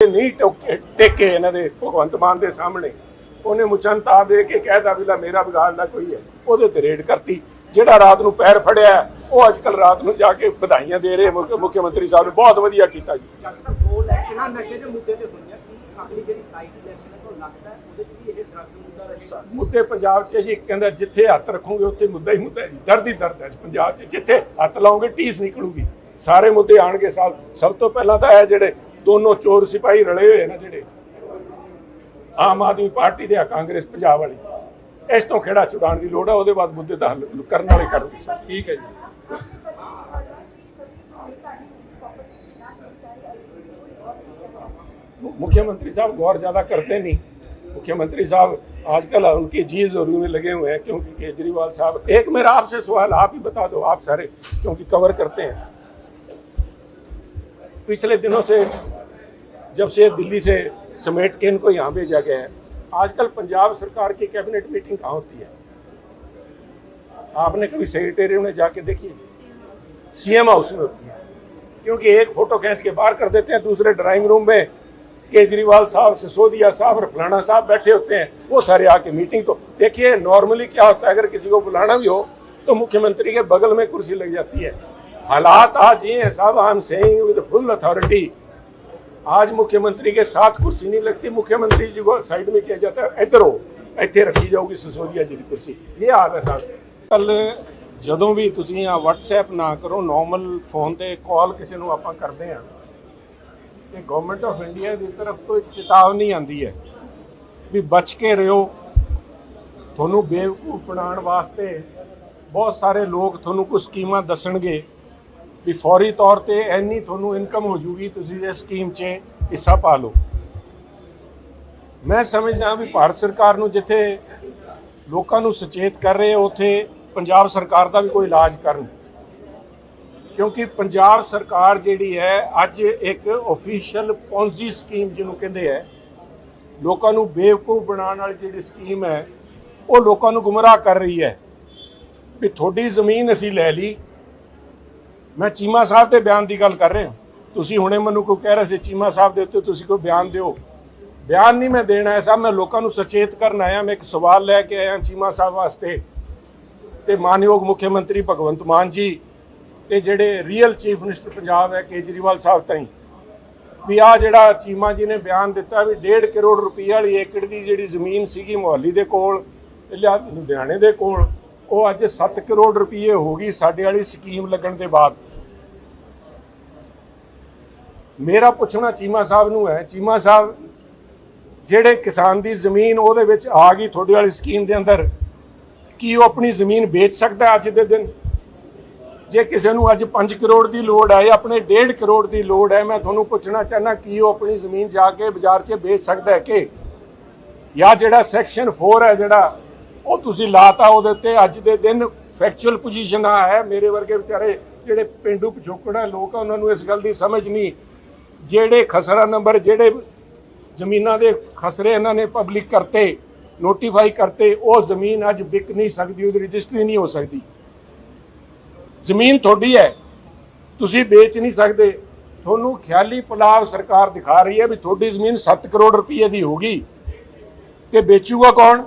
ਨਹੀਂ ਟੋਕੇ ਟੇਕੇ ਇਹਨਾਂ ਦੇ ਭਗਵੰਤ ਮਾਨ ਦੇ ਸਾਹਮਣੇ। ਉਹਨੇ ਮੁਚਨ ਤਾ ਦੇ ਕੇ ਕਹਿਦਾ ਵੀ ਲੈ ਮੇਰਾ ਵਿਗਾੜ ਨਾ ਕੋਈ ਹੈ। ਉਹਦੇ ਤੇ ਰੇਡ ਕਰਤੀ। ਜਿਹੜਾ ਰਾਤ ਨੂੰ ਪੈਰ ਫੜਿਆ ਉਹ ਅੱਜ ਕੱਲ ਰਾਤ ਨੂੰ ਜਾ ਕੇ ਵਧਾਈਆਂ ਦੇ ਰਹੇ ਮੁੱਖ ਮੰਤਰੀ ਸਾਹਿਬ ਨੇ। ਬਹੁਤ ਵਧੀਆ ਕੀਤਾ ਜੀ। ਮੁੱਦੇ ਤੇ ਹੋਈਆਂ। ਕੀ ਅਗਲੀ ਜਿਹੜੀ 27 ਦੀ ਇਲੈਕਸ਼ਨ ਹੈ ਤੁਹਾਨੂੰ ਲੱਗਦਾ ਹੈ ਉਹਦੇ 'ਚ ਵੀ ਇਹ ਡਰੱਗਸ ਮੁੱਦਾ ਰਹੇਗਾ? ਮੁੱਦੇ ਪੰਜਾਬ 'ਚ ਜੀ ਕਹਿੰਦਾ ਜਿੱਥੇ ਹੱਥ ਰੱਖੋਗੇ ਉੱਥੇ ਮੁੱਦਾ ਹੀ ਮੁੱਦਾ ਹੈ। ਦਰਦ ਹੀ ਦਰਦ ਹੈ ਪੰਜਾਬ 'ਚ। ਜਿੱਥੇ ਹੱਥ ਲਾਓਗੇ ਟੀਸ ਨਿਕਲੂਗੀ। ਸਾਰੇ ਮੁੱਦੇ ਆਣਗੇ ਸਭ ਸਭ ਤੋਂ ਪਹਿਲਾਂ ਤਾਂ ਇਹ ਜਿਹੜੇ ਦੋਨੋਂ ਚੋਰ ਸਿਪਾਹੀ ਰਲੇ ਹੋਏ ਨੇ ਜਿਹੜੇ ਆਮ ਆਦਮੀ ਪਾਰਟੀ ਦੇ ਆ ਕਾਂਗਰਸ ਪੰਜਾਬ ਵਾਲੀ ਇਸ ਤੋਂ ਖੇੜਾ ਛੁਡਾਉਣ ਦੀ ਲੋੜ ਹੈ ਉਹਦੇ ਬਾਅਦ ਮੁੱਦੇ ਦਾ ਹੱਲ ਕਰਨ ਵਾਲੇ ਕਰਨਗੇ ਸਰ ਠੀਕ ਹੈ ਜੀ मुख्यमंत्री साहब गौर ज़्यादा करते नहीं मुख्यमंत्री साहब आजकल उनकी जी जोरू में लगे हुए हैं क्योंकि केजरीवाल साहब एक मेरा आपसे सवाल आप ही बता दो आप सारे क्योंकि कवर करते हैं पिछले दिनों से जब से दिल्ली से समेट के इनको यहाँ भेजा गया है। आजकल पंजाब सरकार की कैबिनेट मीटिंग कहाँ होती है? आपने कभी सेक्रेटेरियट में जाके देखी? सीएम हाउस में होती है। क्योंकि एक फ़ोटो खींच के बाहर कर देते हैं, दूसरे ड्राइंग रूम में केजरीवाल साहब, सिसोदिया साहब और फलाना साहब बैठे होते हैं। वो सारे आके मीटिंग तो देखिए नॉर्मली क्या होता है, अगर किसी को बुलाना भी हो तो मुख्यमंत्री के बगल में कुर्सी लग जाती है। हालात आज ये है, साहब I am saying with full authority आज मुख्यमंत्री के साथ कुर्सी नहीं लगती मुख्यमंत्री जी को साइड में किया जाता है इधर हो ਇੱਥੇ ਰੱਖੀ ਜਾਊਗੀ ਸਿਸੋਦੀਆ ਜੀ ਦੀ ਕੁਰਸੀ ਇਹ ਹਾਲ ਹੈ ਸਾਹਿਬ ਕੱਲ ਜਦੋਂ ਵੀ ਤੁਸੀਂ ਆ WhatsApp ਨਾ ਕਰੋ ਨਾਰਮਲ ਫੋਨ ਤੇ ਕਾਲ ਕਿਸੇ ਨੂੰ ਆਪਾਂ ਕਰਦੇ ਆ ਤੇ ਗਵਰਨਮੈਂਟ ਆਫ ਇੰਡੀਆ ਦੀ ਤਰਫ ਤੋਂ ਇੱਕ ਚੇਤਾਵਨੀ ਆਂਦੀ ਹੈ ਵੀ ਬਚ ਕੇ ਰਹੋ ਤੁਹਾਨੂੰ ਬੇਵਕੂਫ ਬਣਾਉਣ ਵਾਸਤੇ ਬਹੁਤ ਸਾਰੇ ਲੋਕ ਤੁਹਾਨੂੰ ਕੁਝ ਸਕੀਮਾਂ ਦੱਸਣਗੇ ਵੀ ਫੌਰੀ ਤੌਰ ਤੇ ਇੰਨੀ ਤੁਹਾਨੂੰ ਇਨਕਮ ਹੋ ਜੂਗੀ, ਤੁਸੀਂ ਇਸ ਸਕੀਮ 'ਚ ਹਿੱਸਾ ਪਾ ਲਓ। ਮੈਂ ਸਮਝਦਾ ਵੀ ਭਾਰਤ ਸਰਕਾਰ ਨੂੰ ਜਿੱਥੇ ਲੋਕਾਂ ਨੂੰ ਸੁਚੇਤ ਕਰ ਰਹੇ ਉੱਥੇ ਪੰਜਾਬ ਸਰਕਾਰ ਦਾ ਵੀ ਕੋਈ ਇਲਾਜ ਕਰਨ। ਕਿਉਂਕਿ ਪੰਜਾਬ ਸਰਕਾਰ ਜਿਹੜੀ ਹੈ, ਅੱਜ ਇੱਕ ਅਫੀਸ਼ੀਅਲ ਪੌਂਜੀ ਸਕੀਮ ਜਿਹਨੂੰ ਕਹਿੰਦੇ ਹੈ ਲੋਕਾਂ ਨੂੰ ਬੇਵਕੂਫ ਬਣਾਉਣ ਵਾਲੀ ਜਿਹੜੀ ਸਕੀਮ ਹੈ, ਉਹ ਲੋਕਾਂ ਨੂੰ ਗੁੰਮਰਾਹ ਕਰ ਰਹੀ ਹੈ। ਵੀ ਤੁਹਾਡੀ ਜ਼ਮੀਨ ਅਸੀਂ ਲੈ ਲਈ ਮੈਂ ਚੀਮਾ ਸਾਹਿਬ ਦੇ ਬਿਆਨ ਦੀ ਗੱਲ ਕਰ ਰਿਹਾ। ਤੁਸੀਂ ਹੁਣੇ ਮੈਨੂੰ ਕੋਈ ਕਹਿ ਰਹੇ ਸੀ, ਚੀਮਾ ਸਾਹਿਬ ਦੇ ਉੱਤੇ ਤੁਸੀਂ ਕੋਈ ਬਿਆਨ ਦਿਓ। ਬਿਆਨ ਨਹੀਂ ਮੈਂ ਦੇਣਾ ਹੈ ਸਾਹਿਬ ਮੈਂ ਲੋਕਾਂ ਨੂੰ ਸਚੇਤ ਕਰਨ ਆਇਆ, ਮੈਂ ਇੱਕ ਸਵਾਲ ਲੈ ਕੇ ਆਇਆ ਚੀਮਾ ਸਾਹਿਬ ਵਾਸਤੇ। ਤੇ ਮਾਨਯੋਗ ਮੁੱਖ ਮੰਤਰੀ ਭਗਵੰਤ ਮਾਨ ਜੀ ਤੇ ਜਿਹੜੇ ਰੀਅਲ ਚੀਫ ਮਿਨਿਸਟਰ ਪੰਜਾਬ ਹੈ, ਕੇਜਰੀਵਾਲ ਸਾਹਿਬ ਤਾਈਂ। ਵੀ ਆ ਜਿਹੜਾ ਚੀਮਾ ਜੀ ਨੇ ਬਿਆਨ ਦਿੱਤਾ ਵੀ 1.5 ਕਰੋੜ ਰੁਪਏ ਵਾਲੀ ਏਕੜ ਦੀ ਜਿਹੜੀ ਜ਼ਮੀਨ ਸੀਗੀ ਮੁਹੱਲੀ ਦੇ ਕੋਲ ਲੁਧਿਆਣੇ ਦੇ ਕੋਲ, ਉਹ ਅੱਜ 7 ਕਰੋੜ ਰੁਪਏ ਹੋ ਗਈ ਸਾਡੇ ਵਾਲੀ ਸਕੀਮ ਲੱਗਣ ਦੇ ਬਾਅਦ। ਮੇਰਾ ਪੁੱਛਣਾ ਚੀਮਾ ਸਾਹਿਬ ਨੂੰ ਹੈ, ਚੀਮਾ ਸਾਹਿਬ, ਜਿਹੜੇ ਕਿਸਾਨ ਦੀ ਜ਼ਮੀਨ ਉਹਦੇ ਵਿੱਚ ਆ ਗਈ ਤੁਹਾਡੇ ਵਾਲੀ ਸਕੀਮ ਦੇ ਅੰਦਰ, ਕੀ ਉਹ ਆਪਣੀ ਜ਼ਮੀਨ ਵੇਚ ਸਕਦਾ ਅੱਜ ਦੇ ਦਿਨ? ਜੇ ਕਿਸੇ ਨੂੰ ਅੱਜ 5 ਕਰੋੜ ਦੀ ਲੋੜ ਹੈ ਆਪਣੇ 1.5 ਕਰੋੜ ਦੀ ਲੋੜ ਹੈ, ਮੈਂ ਤੁਹਾਨੂੰ ਪੁੱਛਣਾ ਚਾਹਨਾ ਕੀ ਉਹ ਆਪਣੀ ਜ਼ਮੀਨ ਜਾ ਕੇ ਬਾਜ਼ਾਰ 'ਚ ਵੇਚ ਸਕਦਾ ਹੈ ਕਿ? ਜਾਂ ਜਿਹੜਾ ਸੈਕਸ਼ਨ 4 ਹੈ ਜਿਹੜਾ, ਉਹ ਤੁਸੀਂ ਲਾਤਾ ਉਹਦੇ ਉੱਤੇ ਅੱਜ ਦੇ ਦਿਨ ਫੈਕਚੁਅਲ ਪੋਜੀਸ਼ਨ ਆ ਹੈ, ਮੇਰੇ ਵਰਗੇ ਵਿਚਾਰੇ ਜਿਹੜੇ ਪਿੰਡੂ ਪਿਛੋਕੜਾ ਲੋਕ ਆ, ਉਹਨਾਂ ਨੂੰ ਇਸ ਗੱਲ ਦੀ ਸਮਝ ਨਹੀਂ। ਜਿਹੜੇ ਖਸਰਾ ਨੰਬਰ, ਜਿਹੜੇ ਜ਼ਮੀਨਾਂ ਦੇ ਖਸਰੇ ਇਹਨਾਂ ਨੇ ਪਬਲਿਕ ਕਰਤੇ ਨੋਟੀਫਾਈ ਕਰਤੇ, ਉਹ ਜ਼ਮੀਨ ਅੱਜ ਵਿਕ ਨਹੀਂ ਸਕਦੀ, ਉਹਦੀ ਰਜਿਸਟਰੀ ਨਹੀਂ ਹੋ ਸਕਦੀ। ਜ਼ਮੀਨ ਤੁਹਾਡੀ ਹੈ, ਤੁਸੀਂ ਵੇਚ ਨਹੀਂ ਸਕਦੇ। ਤੁਹਾਨੂੰ ਖਿਆਲੀ ਪਲਾਵ ਸਰਕਾਰ ਦਿਖਾ ਰਹੀ ਹੈ ਵੀ ਤੁਹਾਡੀ ਜ਼ਮੀਨ 7 ਕਰੋੜ ਰੁਪਏ ਦੀ ਹੋਗੀ ਤੇ ਵੇਚੂਗਾ ਕੌਣ?